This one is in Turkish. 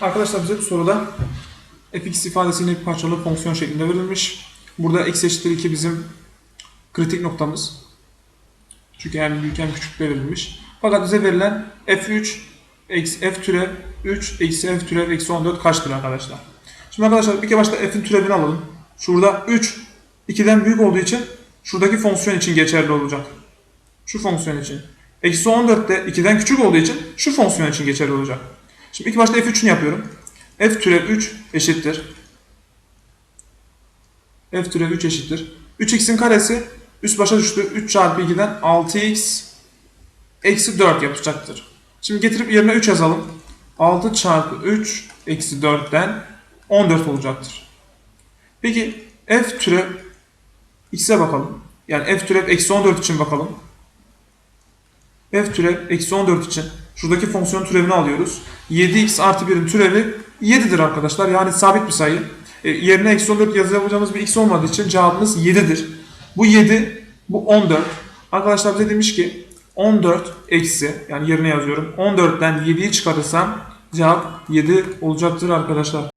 Arkadaşlar bize bu soruda fx ifadesinin bir parçalı fonksiyon şeklinde verilmiş. Burada x eşittir 2 bizim kritik noktamız. Çünkü hem büyük hem küçük verilmiş. Fakat bize verilen f3 eksi f türev 3 eksi f türev eksi 14 kaçtır arkadaşlar? Şimdi arkadaşlar kere başta f'in türevini alalım. Şurada 3 2'den büyük olduğu için şuradaki fonksiyon için geçerli olacak. Şu fonksiyon için. Eksi 14 de 2'den küçük olduğu için şu fonksiyon için geçerli olacak. Şimdi ilk başta f3'ünü yapıyorum. f türev 3 eşittir. f türev 3 eşittir. 3x'in karesi üst başa düştü. 3 çarpı 2'den 6x eksi 4 yapacaktır. Şimdi getirip yerine 3 yazalım. 6 çarpı 3 eksi 4'ten 14 olacaktır. Peki f türev x'e bakalım. Yani f türev eksi 14 için bakalım. f türev eksi 14 için şuradaki fonksiyon türevini alıyoruz. 7x artı 1'in türevi 7'dir arkadaşlar. Yani sabit bir sayı. E, yerine eksi 14 yazacağımız bir x olmadığı için cevabımız 7'dir. Bu 7, bu 14. Arkadaşlar bize demiş ki 14 eksi yani yerine yazıyorum. 14'ten 7'yi çıkarırsam cevap 7 olacaktır arkadaşlar.